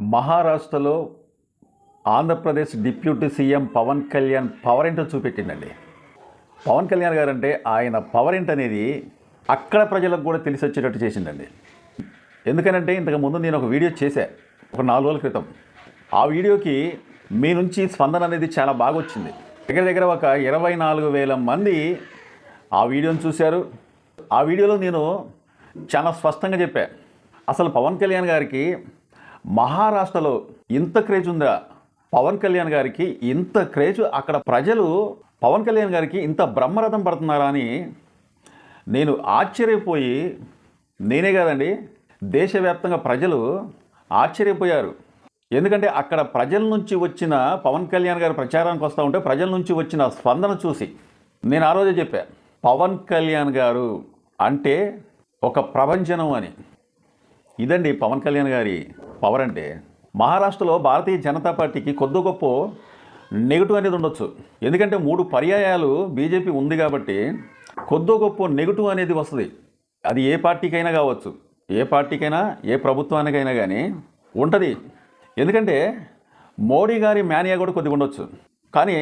మహారాష్ట్రలో Andhra Pradesh deputy CM Pawan Kalyan power ఏంటో చూపెట్టిందండి. పవన్ కళ్యాణ్ గారు అంటే ఆయన పవర్ ఏంటనేది అక్కడ ప్రజలకు కూడా తెలిసి వచ్చేటట్టు చేసిందండి. ఎందుకనంటే ఇంతకు ముందు నేను ఒక వీడియో చేశా ఒక నాలుగు రోజుల క్రితం. ఆ వీడియోకి మీ నుంచి స్పందన అనేది చాలా బాగా వచ్చింది. దగ్గర దగ్గర ఒక ఇరవై నాలుగు వేల మంది ఆ వీడియోని చూశారు. ఆ వీడియోలో నేను చాలా స్పష్టంగా చెప్పా అసలు పవన్ కళ్యాణ్ గారికి మహారాష్ట్రలో ఇంత క్రేజ్ ఉందా పవన్ కళ్యాణ్ గారికి ఇంత క్రేజ్ అక్కడ ప్రజలు పవన్ కళ్యాణ్ గారికి ఇంత బ్రహ్మరథం పడుతున్నారా అని నేను ఆశ్చర్యపోయి నేనే కాదండి దేశవ్యాప్తంగా ప్రజలు ఆశ్చర్యపోయారు. ఎందుకంటే అక్కడ ప్రజల నుంచి వచ్చిన పవన్ కళ్యాణ్ గారి ప్రచారానికి వస్తూ ఉంటే ప్రజల నుంచి వచ్చిన స్పందన చూసి నేను ఆ రోజే చెప్పా పవన్ కళ్యాణ్ గారు అంటే ఒక ప్రపంచనం అని. ఇదండి పవన్ కళ్యాణ్ గారి పవర్ అంటే మహారాష్ట్రలో భారతీయ జనతా పార్టీకి కొద్ది గొప్ప నెగిటివ్ అనేది ఉండొచ్చు. ఎందుకంటే మూడు పర్యాయాలు బీజేపీ ఉంది కాబట్టి కొద్ది గొప్ప నెగిటివ్ అనేది వస్తుంది. అది ఏ పార్టీకైనా కావచ్చు ఏ పార్టీకైనా ఏ ప్రభుత్వానికైనా కానీ ఉంటుంది. ఎందుకంటే మోడీ గారి మేనియా కూడా కొద్దిగా ఉండొచ్చు. కానీ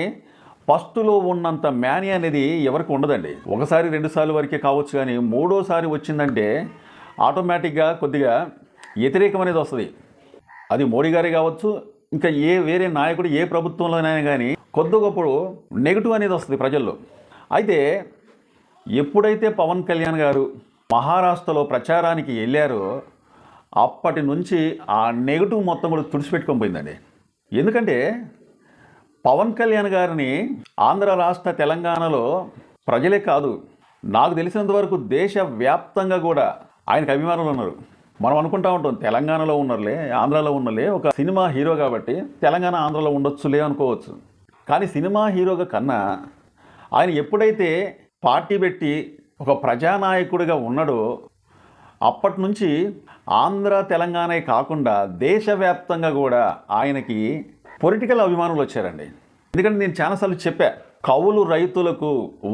ఫస్ట్లో ఉన్నంత మేనియా అనేది ఎవరికి ఉండదండి. ఒకసారి రెండు సార్లు వరకే కావచ్చు కానీ మూడోసారి వచ్చిందంటే ఆటోమేటిక్గా కొద్దిగా వ్యతిరేకం అనేది వస్తుంది. అది మోడీ గారే కావచ్చు ఇంకా ఏ వేరే నాయకుడు ఏ ప్రభుత్వంలోనైనా కానీ కొద్ది గొప్పడు నెగిటివ్ అనేది వస్తుంది ప్రజల్లో. అయితే ఎప్పుడైతే పవన్ కళ్యాణ్ గారు మహారాష్ట్రలో ప్రచారానికి వెళ్ళారో అప్పటి నుంచి ఆ నెగిటివ్ మొత్తం కూడా తుడిచిపెట్టుకొని పోయిందండి. ఎందుకంటే పవన్ కళ్యాణ్ గారిని ఆంధ్ర రాష్ట్ర తెలంగాణలో ప్రజలే కాదు నాకు తెలిసినంత వరకు దేశవ్యాప్తంగా కూడా ఆయనకు అభిమానులు ఉన్నారు. మనం అనుకుంటా ఉంటాం తెలంగాణలో ఉన్నలే ఆంధ్రాలో ఉన్నలే ఒక సినిమా హీరో కాబట్టి తెలంగాణ ఆంధ్రలో ఉండొచ్చులే అనుకోవచ్చు. కానీ సినిమా హీరోగా కన్నా ఆయన ఎప్పుడైతే పార్టీ పెట్టి ఒక ప్రజానాయకుడిగా ఉన్నాడో అప్పటి నుంచి ఆంధ్ర తెలంగాణే కాకుండా దేశవ్యాప్తంగా కూడా ఆయనకి పొలిటికల్ అభిమానులు వచ్చారండి. ఎందుకంటే నేను చాలాసార్లు చెప్పా కౌలు రైతులకు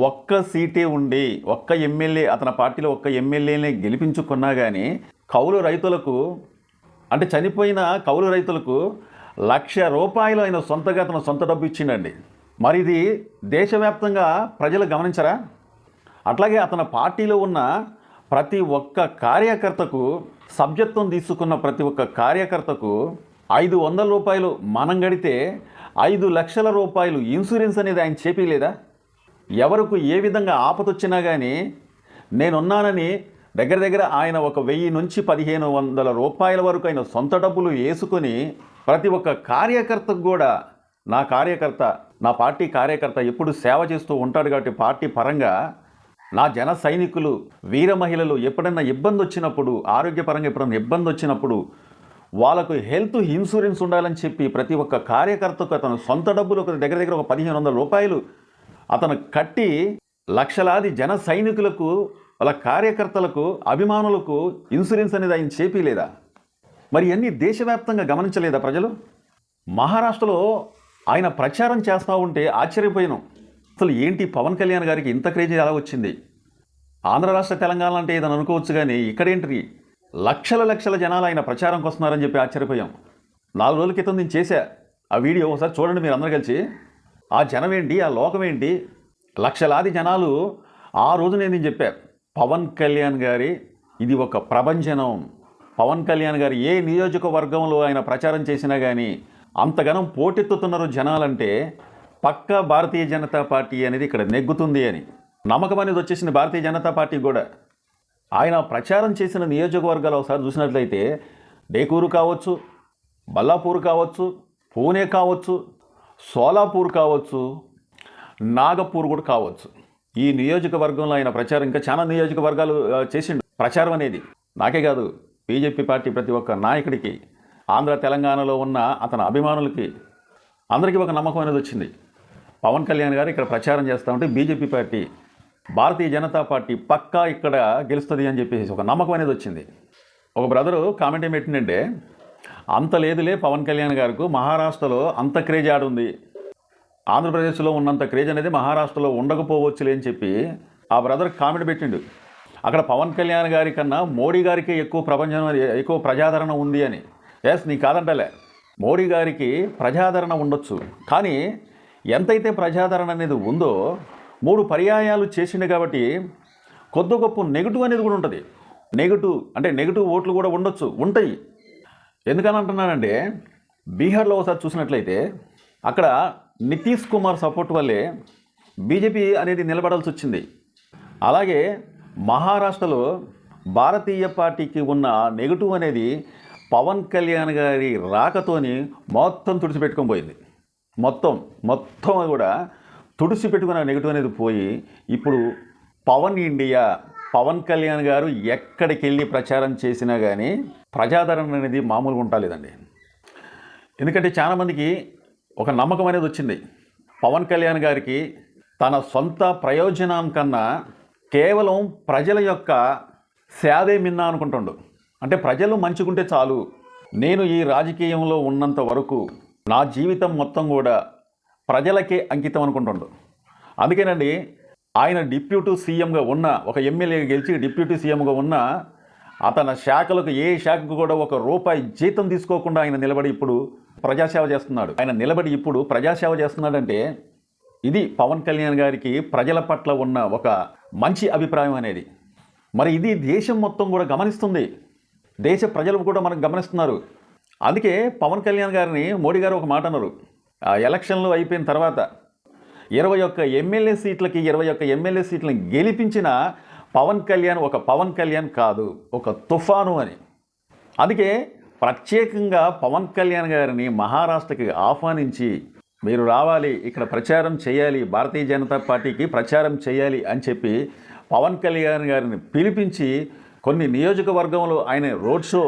ఒక్క సీటే ఉండి ఒక్క ఎమ్మెల్యే అతని పార్టీలో ఒక్క ఎమ్మెల్యేనే గెలిపించుకున్నా కానీ కౌలు రైతులకు అంటే చనిపోయిన కౌలు రైతులకు లక్ష రూపాయలు ఆయన సొంతగా తన సొంత డబ్బు ఇచ్చిండండి. మరి ఇది దేశవ్యాప్తంగా ప్రజలు గమనించరా? అట్లాగే అతని పార్టీలో ఉన్న ప్రతి ఒక్క కార్యకర్తకు సభ్యత్వం తీసుకున్న ప్రతి ఒక్క కార్యకర్తకు ఐదు వందల రూపాయలు మనం గడితే ఐదు లక్షల రూపాయలు ఇన్సూరెన్స్ అనేది ఆయన చేపిలేదా ఎవరికి ఏ విధంగా ఆపదొచ్చినా కానీ నేనున్నానని దగ్గర దగ్గర ఆయన ఒక వెయ్యి నుంచి పదిహేను వందల రూపాయల వరకు ఆయన సొంత డబ్బులు వేసుకొని ప్రతి ఒక్క కార్యకర్తకు కూడా నా కార్యకర్త నా పార్టీ కార్యకర్త ఎప్పుడు సేవ చేస్తూ ఉంటాడు కాబట్టి పార్టీ పరంగా నా జన సైనికులు వీర మహిళలు ఎప్పుడైనా ఇబ్బంది వచ్చినప్పుడు ఆరోగ్యపరంగా ఎప్పుడైనా ఇబ్బంది వచ్చినప్పుడు వాళ్ళకు హెల్త్ ఇన్సూరెన్స్ ఉండాలని చెప్పి ప్రతి ఒక్క కార్యకర్తకు అతను సొంత డబ్బులు ఒక దగ్గర దగ్గర ఒక పదిహేను వందల రూపాయలు అతను కట్టి లక్షలాది జన సైనికులకు వాళ్ళ కార్యకర్తలకు అభిమానులకు ఇన్సూరెన్స్ అనేది ఆయన చేపిలేదా మరి అన్ని దేశవ్యాప్తంగా గమనించలేదా ప్రజలు? మహారాష్ట్రలో ఆయన ప్రచారం చేస్తూ ఉంటే ఆశ్చర్యపోయాను. అసలు ఏంటి పవన్ కళ్యాణ్ గారికి ఇంత క్రేజీ ఎలా వచ్చింది? ఆంధ్ర రాష్ట్ర తెలంగాణ అంటే ఏదని అనుకోవచ్చు కానీ ఇక్కడేంటి లక్షల లక్షల జనాలు ఆయన ప్రచారంకి వస్తున్నారని చెప్పి ఆశ్చర్యపోయాం. నాలుగు రోజుల క్రితం నేను చేశా. ఆ వీడియో ఒకసారి చూడండి మీరు అందరూ కలిసి. ఆ జనం ఏంటి? ఆ లోకం ఏంటి? లక్షలాది జనాలు ఆ రోజు నేను చెప్పాను పవన్ కళ్యాణ్ గారి ఇది ఒక ప్రభంజనం. పవన్ కళ్యాణ్ గారు ఏ నియోజకవర్గంలో ఆయన ప్రచారం చేసినా కానీ అంతగానం పోటెత్తుతున్నారు జనాలంటే పక్కా భారతీయ జనతా పార్టీ అనేది ఇక్కడ నెగ్గుతుంది అని. నమ్మకం అనేది వచ్చేసింది భారతీయ జనతా పార్టీ కూడా. ఆయన ప్రచారం చేసిన నియోజకవర్గాలు ఒకసారి చూసినట్లయితే డేకూరు కావచ్చు బల్లాపూర్ కావచ్చు పూణే కావచ్చు సోలాపూర్ కావచ్చు నాగపూర్ కూడా కావచ్చు. ఈ నియోజకవర్గంలో ఆయన ప్రచారం ఇంకా చాలా నియోజకవర్గాలు చేసిండు. ప్రచారం అనేది నాకే కాదు. బీజేపీ పార్టీ ప్రతి ఒక్క నాయకుడికి ఆంధ్ర తెలంగాణలో ఉన్న అతని అభిమానులకి అందరికీ ఒక నమ్మకం అనేది వచ్చింది. పవన్ కళ్యాణ్ గారు ఇక్కడ ప్రచారం చేస్తూ ఉంటే BJP party Bharatiya Janata party పక్కా ఇక్కడ గెలుస్తుంది అని చెప్పేసి ఒక నమ్మకం అనేది వచ్చింది. ఒక బ్రదరు కామెంట్ ఏం పెట్టిందంటే అంత లేదులే పవన్ కళ్యాణ్ గారికి మహారాష్ట్రలో అంత క్రేజ్ ఆడుంది ఆంధ్రప్రదేశ్లో ఉన్నంత క్రేజ్ అనేది మహారాష్ట్రలో ఉండకపోవచ్చులే అని చెప్పి ఆ బ్రదర్ కామెంట్ పెట్టిండు. అక్కడ పవన్ కళ్యాణ్ గారి కన్నా మోడీ గారికి ఎక్కువ ప్రపంచం ఎక్కువ ప్రజాదరణ ఉంది అని. ఎస్ నీ కాదంటలే. మోడీ గారికి ప్రజాదరణ ఉండొచ్చు. కానీ ఎంతైతే ప్రజాదరణ అనేది ఉందో మూడు పర్యాయాలు చేసిండు కాబట్టి కొద్ది గొప్ప నెగిటివ్ అనేది కూడా ఉంటుంది. నెగిటివ్ అంటే నెగిటివ్ ఓట్లు కూడా ఉండొచ్చు ఉంటాయి. ఎందుకని అంటున్నానంటే బీహార్లో ఒకసారి చూసినట్లయితే అక్కడ నితీష్ కుమార్ సపోర్ట్ వల్లే బీజేపీ అనేది నిలబడాల్సి వచ్చింది. అలాగే మహారాష్ట్రలో భారతీయ పార్టీకి ఉన్న నెగిటివ్ అనేది పవన్ కళ్యాణ్ గారి రాకతోని మొత్తం తుడిచిపెట్టుకొని పోయింది. మొత్తం మొత్తం కూడా తుడిచిపెట్టుకున్న నెగిటివ్ అనేది పోయి ఇప్పుడు పవన్ ఇండియా పవన్ కళ్యాణ్ గారు ఎక్కడికి వెళ్ళి ప్రచారం చేసినా కానీ ప్రజాదరణ అనేది మామూలుగా ఉంటలేదండి ఎందుకంటే చాలామందికి ఒక నమ్మకం అనేది వచ్చింది. పవన్ కళ్యాణ్ గారికి తన సొంత ప్రయోజనం కన్నా కేవలం ప్రజల యొక్క సేదే మిన్నా అనుకుంటుండు. అంటే ప్రజలు మంచుకుంటే చాలు. నేను ఈ రాజకీయంలో ఉన్నంత వరకు నా జీవితం మొత్తం కూడా ప్రజలకే అంకితం అనుకుంటుండు. అందుకేనండి ఆయన డిప్యూటీ సీఎంగా ఉన్న ఒక ఎమ్మెల్యేగా గెలిచి డిప్యూటీ సీఎంగా ఉన్న అతని శాఖలకు ఏ శాఖకు కూడా ఒక రూపాయి జీతం తీసుకోకుండా ఆయన నిలబడి ఇప్పుడు ప్రజాసేవ చేస్తున్నాడు. ఆయన నిలబడి ఇప్పుడు ప్రజాసేవ చేస్తున్నాడంటే ఇది పవన్ కళ్యాణ్ గారికి ప్రజల పట్ల ఉన్న ఒక మంచి అభిప్రాయం అనేది. మరి ఇది దేశం మొత్తం కూడా గమనిస్తుంది. దేశ ప్రజలు కూడా మనకు గమనిస్తున్నారు. అందుకే పవన్ కళ్యాణ్ గారిని మోడీ గారు ఒక మాట అన్నారు. ఆ ఎలక్షన్లు అయిపోయిన తర్వాత ఇరవై ఒక్క ఎమ్మెల్యే సీట్లకి ఇరవై ఒక్క ఎమ్మెల్యే సీట్లను గెలిపించిన పవన్ కళ్యాణ్ ఒక పవన్ కళ్యాణ్ కాదు ఒక తుఫాను అని. అందుకే ప్రత్యేకంగా పవన్ కళ్యాణ్ గారిని మహారాష్ట్రకి ఆహ్వానించి మీరు రావాలి ఇక్కడ ప్రచారం చేయాలి భారతీయ జనతా పార్టీకి ప్రచారం చేయాలి అని చెప్పి పవన్ కళ్యాణ్ గారిని పిలిపించి కొన్ని నియోజకవర్గంలో ఆయన రోడ్ షో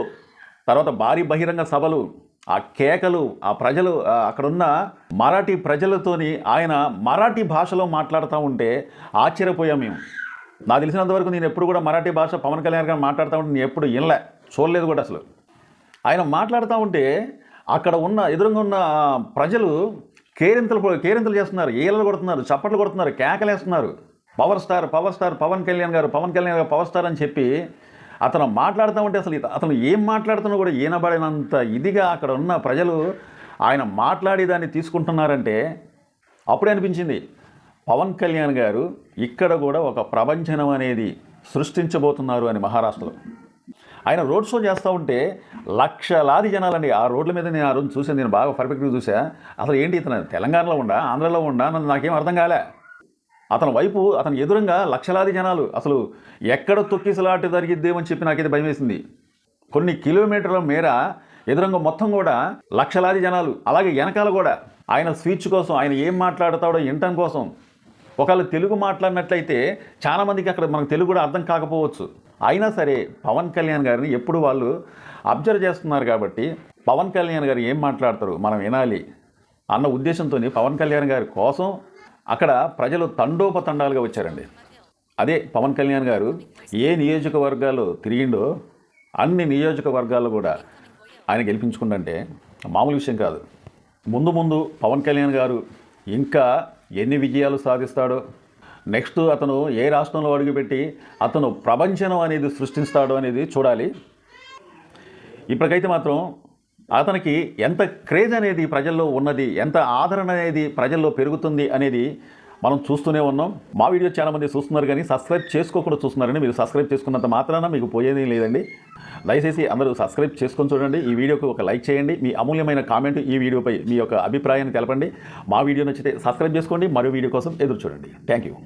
తర్వాత భారీ బహిరంగ సభలు ఆ కేకలు ఆ ప్రజలు అక్కడున్న మరాఠీ ప్రజలతోని ఆయన మరాఠీ భాషలో మాట్లాడుతూ ఉంటే ఆశ్చర్యపోయాం మేము. నాకు తెలిసినంతవరకు నేను ఎప్పుడు కూడా మరాఠీ భాష పవన్ కళ్యాణ్ గారు మాట్లాడుతూ ఉంటే నేను ఎప్పుడు వినలే చూడలేదు కూడా అసలు. ఆయన మాట్లాడుతూ ఉంటే అక్కడ ఉన్న ఎదురుగా ఉన్న ప్రజలు కేరింతలు కేరింతలు చేస్తున్నారు ఈలలు కొడుతున్నారు చప్పట్లు కొడుతున్నారు కేకలేస్తున్నారు. Power star power star Pawan Kalyan గారు పవన్ కళ్యాణ్ గారు పవర్ స్టార్ అని చెప్పి అతను మాట్లాడుతూ ఉంటే అసలు అతను ఏం మాట్లాడుతున్నా కూడా ఈనబడినంత ఇదిగా అక్కడ ఉన్న ప్రజలు ఆయన మాట్లాడి దాన్ని తీసుకుంటున్నారంటే అప్పుడే అనిపించింది. పవన్ కళ్యాణ్ గారు ఇక్కడ కూడా ఒక ప్రపంచనం అనేది సృష్టించబోతున్నారు అని మహారాష్ట్రలో. ఆయన రోడ్ షో చేస్తూ ఉంటే లక్షలాది జనాలండి. ఆ రోడ్ల మీద నేను ఆ రోజు చూసాను నేను బాగా పర్ఫెక్ట్గా చూసా అసలు ఏంటి ఇతను? తెలంగాణలో ఉండా? ఆంధ్రలో ఉండా? నన్ను నాకేం అర్థం కాలే. అతని వైపు అతని ఎదురుగా లక్షలాది జనాలు. అసలు ఎక్కడ తొక్కిసలాట జరిగిద్దేమని చెప్పి నాకైతే భయం వేసింది. కొన్ని కిలోమీటర్ల మేర ఎదురంగా మొత్తం కూడా లక్షలాది జనాలు. అలాగే వెనకాల కూడా ఆయన స్పీచ్ కోసం ఆయన ఏం మాట్లాడతాడో వినటం కోసం. ఒకవేళ తెలుగు మాట్లాడినట్లయితే చాలామందికి అక్కడ మనకు తెలుగు కూడా అర్థం కాకపోవచ్చు. అయినా సరే పవన్ కళ్యాణ్ గారిని ఎప్పుడు వాళ్ళు అబ్జర్వ్ చేస్తున్నారు కాబట్టి పవన్ కళ్యాణ్ గారు ఏం మాట్లాడతారు మనం వినాలి అన్న ఉద్దేశంతో పవన్ కళ్యాణ్ గారి కోసం అక్కడ ప్రజలు తండోపతండాలుగా వచ్చారండి. అదే పవన్ కళ్యాణ్ గారు ఏ నియోజకవర్గాలు తిరిగిండో అన్ని నియోజకవర్గాలు కూడా ఆయన గెలిపించుకుంటే మామూలు విషయం కాదు. ముందు ముందు పవన్ కళ్యాణ్ గారు ఇంకా ఎన్ని విజయాలు సాధిస్తాడో నెక్స్ట్ అతను ఏ రాష్ట్రంలో అడుగుపెట్టి అతను ప్రపంచనం అనేది సృష్టిస్తాడో అనేది చూడాలి. ఇప్పటికైతే మాత్రం అతనికి ఎంత క్రేజ్ అనేది ప్రజల్లో ఉన్నది ఎంత ఆదరణ అనేది ప్రజల్లో పెరుగుతుంది అనేది మనం చూస్తూనే ఉన్నాం. మా వీడియో చాలా మంది చూస్తున్నారు కానీ సబ్స్క్రైబ్ చేసుకోకుండా చూస్తున్నారని మీరు సబ్స్క్రైబ్ చేసుకున్నంత మాత్రాన మీకు పోయేది లేదండి. దయచేసి అందరూ సబ్స్క్రైబ్ చేసుకొని చూడండి. ఈ వీడియోకి ఒక లైక్ చేయండి. మీ అమూల్యమైన కామెంట్ ఈ వీడియోపై మీ యొక్క అభిప్రాయాన్ని తెలపండి. మా వీడియో నచ్చితే సబ్స్క్రైబ్ చేసుకోండి. మరో వీడియో కోసం ఎదురు చూడండి. Thank you